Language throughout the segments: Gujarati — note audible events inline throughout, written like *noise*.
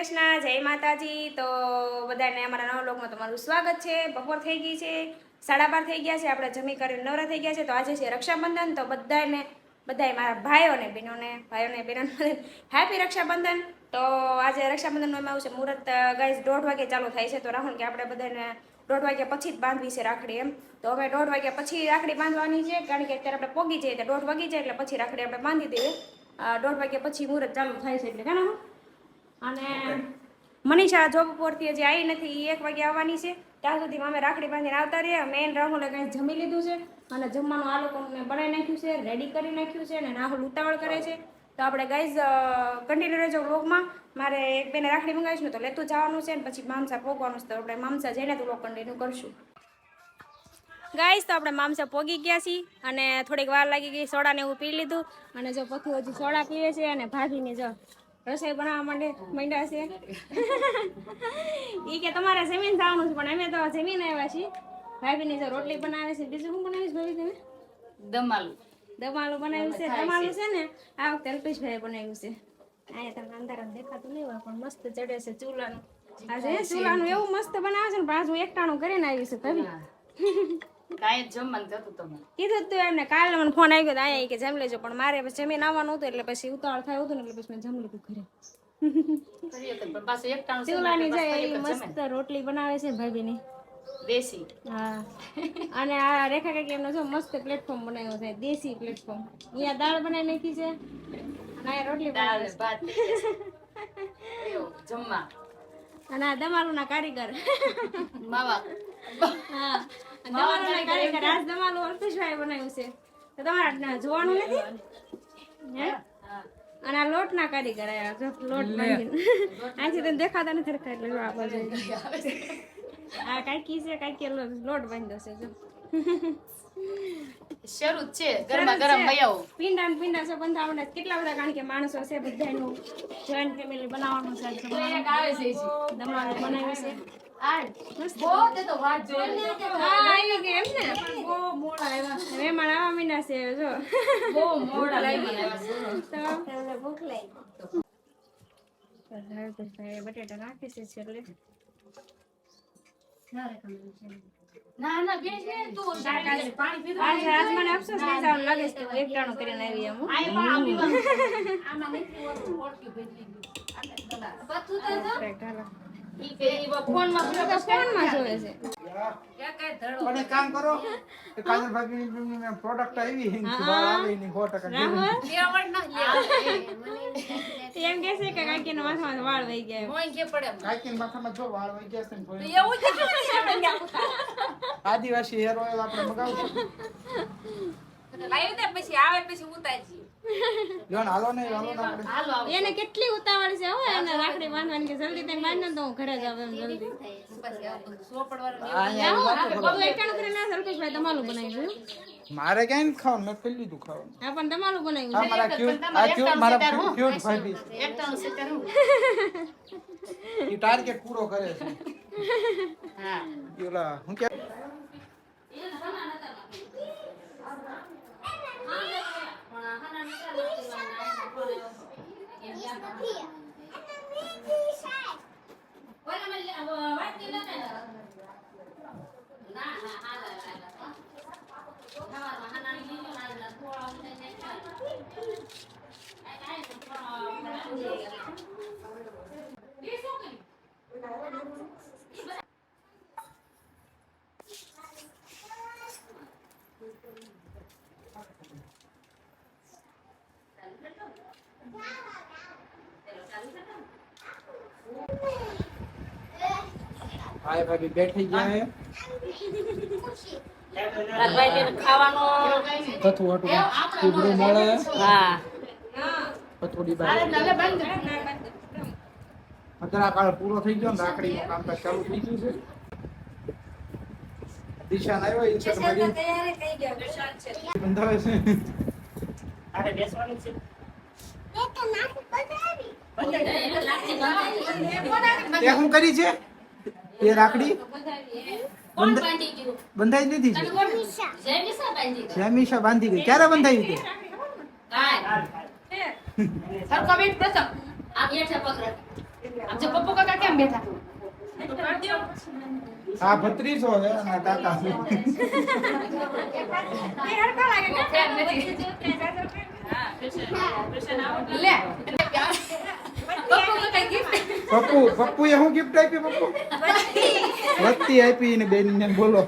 કૃષ્ણ, જય માતાજી. તો બધાને અમારા નવા લોકમાં તમારું સ્વાગત છે. બપોર થઈ ગઈ છે, સાડા બાર થઈ ગયા છે. આપણે જમી કરીને નવરા થઈ ગયા છે. તો આજે છે રક્ષાબંધન. તો બધાને, બધાય મારા ભાઈઓને, બહેનોને ભાઈઓને, બહેનોને હેપી રક્ષાબંધન. તો આજે રક્ષાબંધનનું એમાં આવું છે મુહૂર્ત ગાઈઝ દોઢ વાગે ચાલુ થાય છે. તો રાહુલ કે આપણે બધાને દોઢ વાગ્યા પછી જ બાંધવી છે રાખડી એમ. તો હવે દોઢ વાગ્યા પછી રાખડી બાંધવાની છે. કારણ કે અત્યારે આપણે પોગી જઈએ તો દોઢ વાગી જાય એટલે પછી રાખડી આપણે બાંધી દઈએ. દોઢ વાગ્યા પછી મુહૂર્ત ચાલુ થાય છે એટલે. કાના અને મનીષા જોબ પરથી હજી આવી નથી એ એક વાગે આવવાની છે. ત્યાં સુધી અમે રાખડી બાંધીને આવતા રહીએ મેન રાહુલે કંઈ જમી લીધું છે અને જમવાનું આ લોકોને બનાવી નાખ્યું છે રેડી કરી નાખ્યું છે અને રાહુલ ઉતાવળ કરે છે. તો આપણે ગાઈઝ કન્ટિન્યુ રહેજો વ્લોગમાં મારે એક બેને રાખડી મંગાવીશ તો લેતું જવાનું છે ને પછી મામસા પોગવાનું છે તો આપણે મામસા જઈને તો વ્લોગ કન્ટિન્યુ કરશું. ગાઈસ તો આપણે મામસા પોગી ગયા છીએ અને થોડીક વાર લાગી ગઈ સોડાને એવું પી લીધું. અને જો પથુ હજી સોડા પીવે છે અને ભાભીને જો રસોઈ બનાવવા માટે માંડ્યા છે. એ કે તમારે જમીન થવાનું છે પણ અમે તો જમીન આવ્યા છીએ. ભાભીની જો રોટલી બનાવે છે બીજું શું બનાવીશ ભાભી તમે? દમાલું. દમાલું બનાવ્યું છે દમાલું છે. ને? આ વખતે અલ્પેશભાઈએ બનાવ્યું છે. અહીંયા તમને અંધારામાં દેખાતું નહીં હોય પણ મસ્ત ચડે છે ચૂલાનું. આજે ચૂલાનું એવું મસ્ત બનાવે છે ને પણ આજ હું એકટાણું કરીને આવી છું ભાભી. કાંઈ જમવાનું જતું તમારે કીધું તું એમને કાલે મને ફોન આવ્યો તો અહીંયા કે જમ લેજો પણ મારે પછી જમીન આવવાનું હતું એટલે પછી ઉતાવળ થાય હતું ને એટલે પછી મેં જમ લીધું ઘરે. ને જાય એ મસ્ત રોટલી બનાવે છે ભાભીની. દેશી. હા. અને આ રેખા કાકી એમનો જો મસ્ત પ્લેટફોર્મ બનાવ્યો છે દેશી પ્લેટફોર્મ અહીંયા દાળ બનાવી નાખી છે અહીંયા રોટલી બનાવે ભાત *laughs* જમવા. અને આ દમાલુના કારીગર. માવા. હા. દમાલુના કારીગર આજ દમાલું અલ્પેશભાઈ બનાવ્યું છે. તો તમારે જોવાનું નથી? હે અને આ લોટના કારીગર આયા જો લોટ બાંધીને. આથી તને દેખાતા નથી રખા એટલે આ બાજુ આ કાંઈકી છે કાંઈકી લોટ બાંધ્યો છે જો. શરૂ છે. ગરમા ગરમ મયાઓ પીંડા ને પીંડા છે બંધ કેટલા બધા કારણ કે માણસો છે બધાનું જોઈન્ટ ફેમિલી બનાવવાનું બનાવ્યું છે. ગયા ને? બટેટા નાખી છે છેલ્લે. ના ના બેન બેન તું પાણી પીધું આજે આજ મને અફસોસ નહીં થવાનું લાગે છે હું એકટાણું કરીને આવી એમ હું. આય પણ આમાં નથી ઓટકી ભેજી લીધું પતું તો જો Correct, હાલો. ઈ પે ઈ ફોનમાં તો આદિવાસી હેર ઓઇલ આપણે મગાવશું. લાવી દે પછી આવે પછી ઉતારજી. જો હાલો ને હાલો ને આપણે. એને કેટલી ઉતાવળ છે હો એને રાખડી બાંધવાની કે જલ્દી તેને બાંધ ને તો હું ઘરે જ આવું એમ જલ્દી. અલ્પેશભાઈ તમારું બનાવ્યું મારે કઈ નથી ખાવાનું? મેં પેલી લીધું ખાવાનું. હા પણ તમારું બનાવ્યું આ મારા ક્યુટ આ ક્યુટ મારા ક્યુટ ભાભી એક ટાઉન તારું એ ટાર્ગેટ પૂરો કરે છે. હા. ઓલા હું કે હાય ભાભી બેઠી ગયા હે ખાવાનો કુબડું મળે? હા. પથોડી કાળ પૂરો થઈ ગયો ને રાખડીનું કામકાજ ચાલુ થઈ ગયું છે. દિશાન આવ્યો એ છે મળી બંધાવે છે. તે શું કરી છે? એ રાખડી? કોણ બાંધી ગયું? બંધાઈ નથી છે જેમિસા બાંધી ગયું જેમીશા બાંધી ગઈ. ક્યારે બંધાવી તે? કાય સરખો બેટ પ્રથમ આ બેઠા પકડ જો પપ્પુ કાકા કેમ બેઠા? આ ભત્રીજો છે અને આ કાકા. છે એ હરખા લાગે કે? ફેર નથી. લે. પપ્પુ કાકા gift. પપ્પુ પપ્પુએ શું ગિફ્ટ આપી પપ્પુ? વત્તી આપી ને બેન ને બોલો.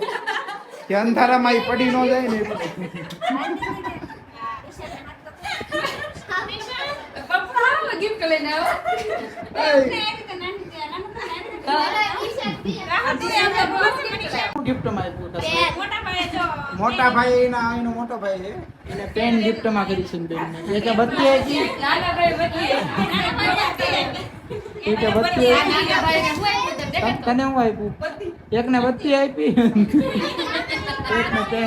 કે અંધારામાં એ પડી ન જાય ને મોટા ભાઈએ જો મોટા ભાઈ એના એનો મોટો ભાઈ છે. એને પેન ગિફ્ટમાં કરી છે બેનને. એ કે બત્તી આપી. નાના ભાઈ બધી એ કે બત્તી તને હું આપ્યું એકને બત્તી આપી. એકને છે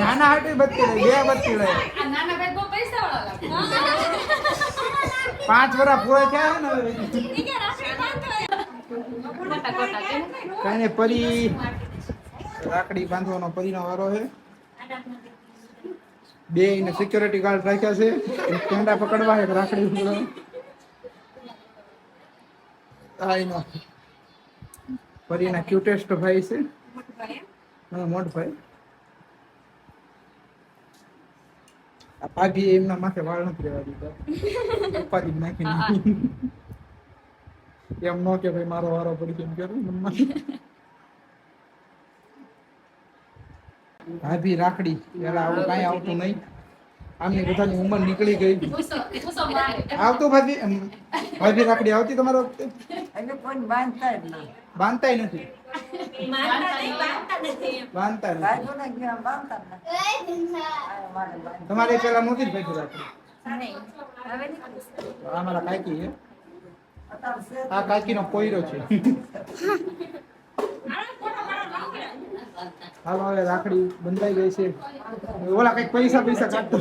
નાના હાટી બત્તી લઈ બે બત્તી લઈ. પાંચ વર્ષ પૂરા થયા ને કઈ પરી. રાખડી બાંધવાનો પરીનો વારો છે. બે ને સિક્યોરિટી ગાર્ડ રાખ્યા છે. એક કેંડા પકડવા એક રાખડી પકડવા આઈનો પરીના ક્યુટેસ્ટ ભાઈ છે. હા મોટ ભાઈ. આ ભાભી એમના માથે વાળ નથી રહેવા દીધા. ઉપાધિ નાખી નાખી. એમ નો કે ભાઈ મારો વારો પડી કેમ એમ કરું મનમાં ભાભી રાખડી. પેલા આવું કાંઈ આવતું નહીં. આમની બધાની ઉંમર નીકળી ગઈ. આવતું ભાભી ભાભી રાખડી આવતી તમારા વખતે? બાંધતા બાંધતાય નથી. બાંધતા તમારે પેલા નહોતી જ ભાઈ રાખડી. અમારા કાકી આ કાકી નો પોયરો છે. હાલો હવે રાખડી બંધાઈ ગઈ છે. ઓલા કંઈક પૈસા પૈસા કાઢતો.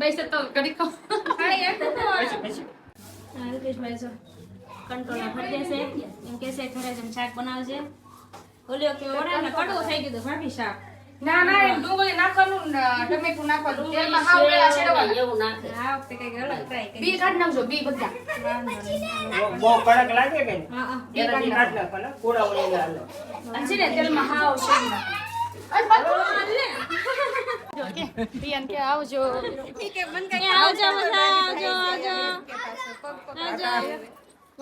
પૈસા તો ઘડી ખાઓ ખાલી એટલું તો હા, રૂપેશભાઈ જો કંટ્રોલર ફરી જશે એમ કહેશે ઘરે જેમ શાક બનાવજે. ઓલ્યો કે ઓળે ને કડવું થઈ ગયું ભાભી શાક. ના ના એમ ડુંગળી નાખવાનું ટમેટું નાખવાનું. તેલમાં હાવ વેળા વખતે ટ્રાય બી કાઢી નાખજો બી બધા. બહુ કડક લાગે કે હા હા એનાથી કાઢ નાખવાના, કોળા વળીને હાલો. અને છે ને તેલમાં હાવ શેરવાના અરે બાપુ. જો કે પિયન કે આવજો. આવજો.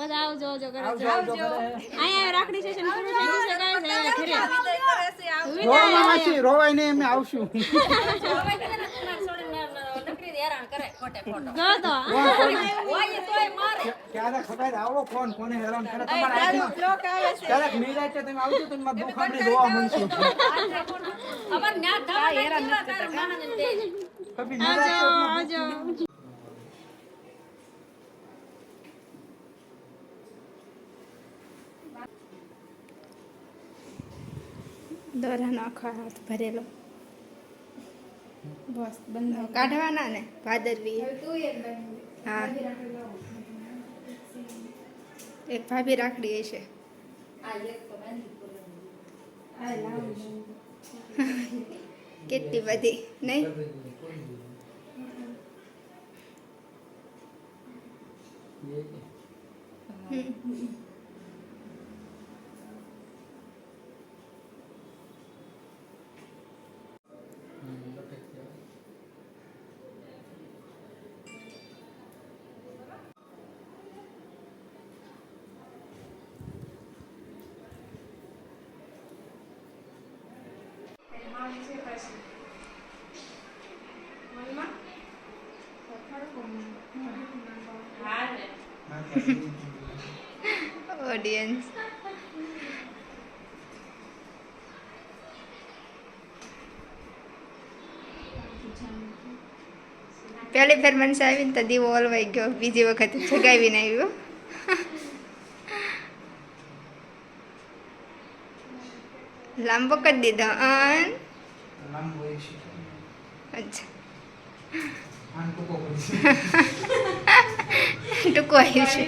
બધા આવજો આવજો બધા આવજો આવજો કરે છે. અહીંયા રાખડી સેશન પૂરું થઈ ગયું છે guys, હવે ઘરે. રોવામાં માસી રોવાય નહીં અમે આવશું. ક્યારેક ખબર આવો ફોન કોને હેરાન કરે? તમારા ક્યારેક નિરાંતે તમે આવજો તો એમાં દુઃખ આપણે જોવા મળશે કભી નિરાંતે આવજો. આવજો દોરાનો આખો હાથ ભરેલો. બસ બંધ કાઢવાના ને? ભાદરવી. હા. એક ભાભી રાખડી હશે. કેટલી બધી? નહીં? ઓડિયન્સ પહેલી ફેર મનસે આવીને તો દીવો ઓલવાઈ ગયો બીજી વખત જગાવીને આવ્યો લાંબો કરી દીધો અન લાંબુ હોય છે. અચ્છા. આને ટૂંકો હોય છે. *laughs* ટૂંકો આવ્યું છે.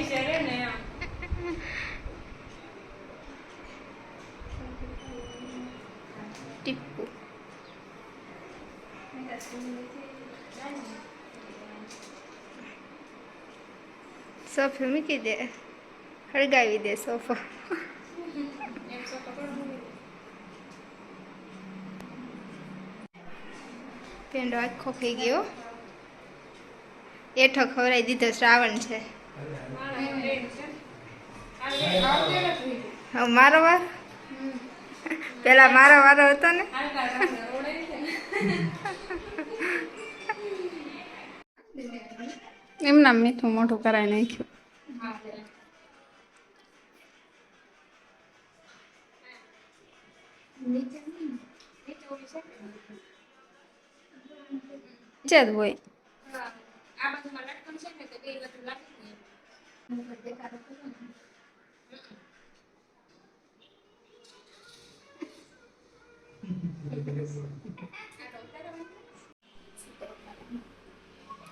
ટીપુ સોફો મૂકી દે. હળગાવી દે સોફો. પેંડો આખો થઈ ગયો. એઠો ખવરાઈ દીધો શ્રાવણ છે. મારો વાર? પેલા મારો વારો હતો ને? એમના મીઠું મોઢું કરાવી નાખ્યું. નીચે જ હોય.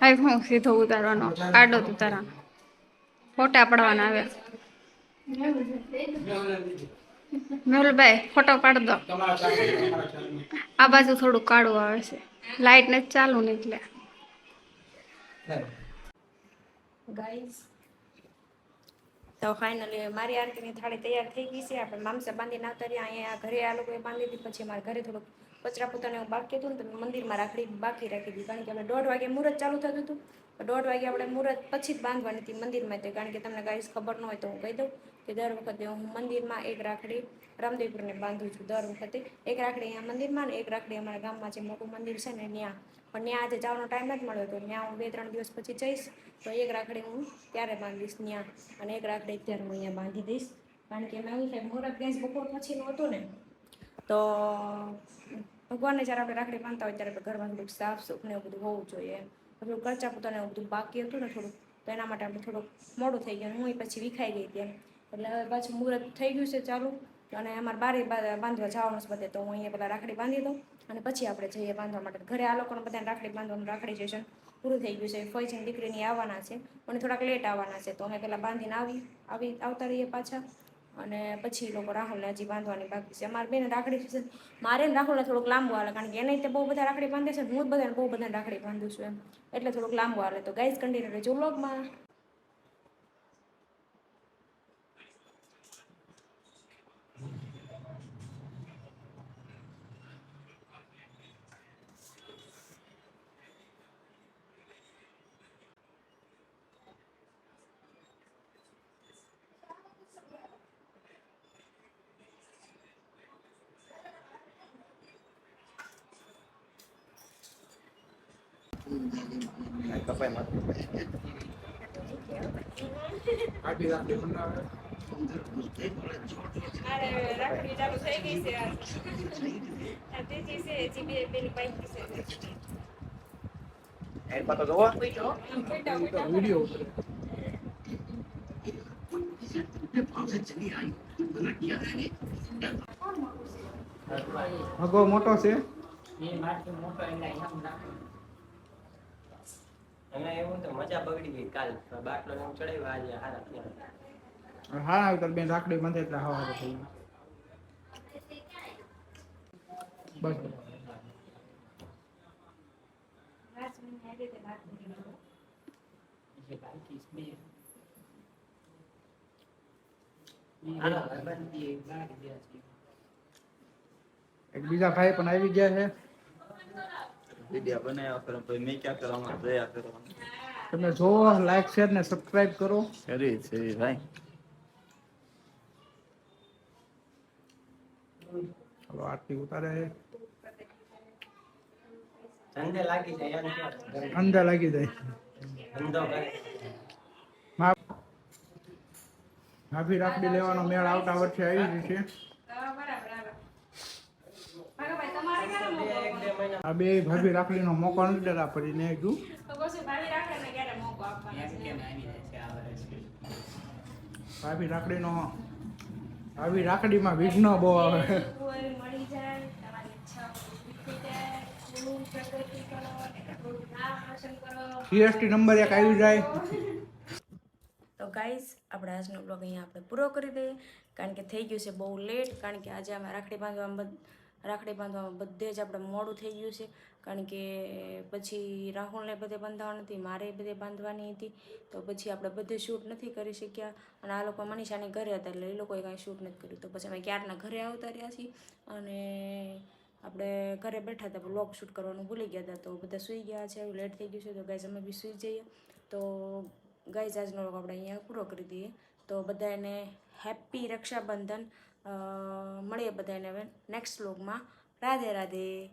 આ હું સીધો ઉતારવાનો. આડો ઉતારા ઉતારવાનો ફોટા પડવાના આવે મેહુલભાઈ ફોટો પાડ દો. આ બાજુ થોડું કાળું આવે છે. લાઇટ ને ચાલુ ને એટલે. ગાઈઝ તો ફાઇનલી મારી આરતીની થાળી તૈયાર થઈ ગઈ છે. આપણે મામસા બાંધીને આવતા રહ્યા. અહીંયા ઘરે આ લોકોએ બાંધી દીધી. પછી મારા ઘરે થોડુંક કચરા પોતાને બાકી હતું ને તો મંદિરમાં રાખડી બાકી રાખી દીધી. કારણ કે અમે દોઢ વાગે મુહૂર્ત ચાલુ થતું હતું. તો દોઢ વાગે આપણે મુહૂર્ત પછી જ બાંધવાની હતી મંદિરમાં તે, કારણ કે તમને ગાઈસ ખબર ન હોય તો હું કહી દઉં કે દર વખતે હું મંદિરમાં એક રાખડી રામદેવપુરને બાંધું છું દર વખતે. એક રાખડી અહીંયા મંદિરમાં ને એક રાખડી અમારા ગામમાં જે મોટું મંદિર છે ને ત્યાં. પણ ત્યાં આજે જવાનો ટાઈમ જ મળ્યો હતો. ત્યાં હું બે ત્રણ દિવસ પછી જઈશ, તો એક રાખડી હું ત્યારે બાંધીશ ત્યાં અને એક રાખડી અત્યારે હું અહીંયા બાંધી દઈશ. કારણ કે એમાં એવું છે મુહૂર્ત ગેસ બપોર પછીનું હતું ને, તો ભગવાનને જ્યારે આપણે રાખડી બાંધતા હોય ત્યારે ઘરમાં થોડુંક સાફ સુખ ને એવું બધું હોવું જોઈએ. એમ થોડું કરચા પોતાને બધું બાકી હતું ને થોડુંક, તો એના માટે આપણે થોડુંક મોડું થઈ ગયું હું પછી વિખાઈ ગઈ હતી એટલે હવે પાછું મુહૂર્ત થઈ ગયું છે ચાલુ અને અમારે બારે બાંધવા જવાનું છે બધે, તો હું અહીંયા પહેલાં રાખડી બાંધી દઉં અને પછી આપણે જઈએ બાંધવા માટે. ઘરે આ લોકોને બધાને રાખડી બાંધવાનું રાખડી સેશન પૂરું થઈ ગયું છે. ફોઈજીની દીકરીની આવવાના છે અને થોડાક લેટ આવવાના છે, તો અમે પહેલાં બાંધીને આવી આવી, આવતા રહીએ પાછા. અને પછી એ લોકો રાહુલને હજી બાંધવાની બાકી છે. અમારે બેન રાખડી છે. મારે રાહુલને થોડુંક લાંબુ હાલે, કારણ કે એને તે બહુ બધા રાખડી બાંધે છે હું જ બધાને બહુ બધાને રાખડી બાંધું છું એમ. એટલે થોડુંક લાંબુ હાલે. તો ગાઈઝ કન્ટિન્યુ રહેજો વ્લોગમાં આખી રાખડી બનાવે. અરે રાખડી ચાલુ થઈ ગઈ છે આ ત્રીજી છે હજી બે બેની બાકી છે ઈ તો વીડિયો ઉતરે. ભગો મોટો છે એ મારથી મોટો એમાં એવું તો મજા બગડી ગઈ કાલ. બાટલો ને ચડાવ્યો આજે હારા થયા. હા આવી બેન રાખડી બાંધે એટલે હા હા થઈ બસ. એક બીજા ભાઈ પણ આવી ગયા છે. વિડિયા બનાવ્યા કરો પછી મેં ક્યાં કરવાનું? દયા કરવાનું. તમે જો લાઈક શેર ને સબસ્ક્રાઇબ કરો. કરી છે ભાઈ. ચાલો આરતી ઉતારે છે. ધંધે લાગી જાય? અંદર લાગી જાય. ધંધો માફી રાખડી લેવાનો મેળ આવતા વર્ષે આવી જશે આવે આ બે ભાભી રાખડીનો મોકો નથી દેતા પડીને કીધું આવી? ભાભી રાખડીનો ભાભી રાખડીમાં વિઘ્ન બહુ આવે. જીએસટી નંબર એક આવી જાય. તો ગાઈઝ આપણે આજનો બ્લોગ અહીંયા આપણે પૂરો કરી દઈએ. કારણ કે થઈ ગયું છે બહુ લેટ કારણ કે આજે અમે રાખડી બાંધવામાં બધ- રાખડી બાંધવામાં બધે જ આપણે મોડું થઈ ગયું છે. કારણ કે પછી રાહુલને બધે બાંધવાની હતી, મારે બધે બાંધવાની હતી. તો પછી આપણે બધે શૂટ નથી કરી શક્યા. અને આ લોકો મનીષાની ઘરે હતા એટલે એ લોકોએ કાંઈ શૂટ નથી કર્યું. તો પછી અમે ક્યારના ઘરે આવતા રહ્યા છીએ અને આપણે ઘરે બેઠા હતા વ્લોગ શૂટ કરવાનું ભૂલી ગયા હતા. તો બધા સૂઈ ગયા છે લેટ થઈ ગયું છે. તો ગાઈઝ અમે બી સૂઈ જઈએ. તો ગાઈઝ આજનો લોકો આપણે અહીંયા પૂરો કરી દઈએ. તો બધાને હેપી રક્ષાબંધન. મળીએ બધાને હવે નેક્સ્ટ વ્લોગમાં રાધે રાધે.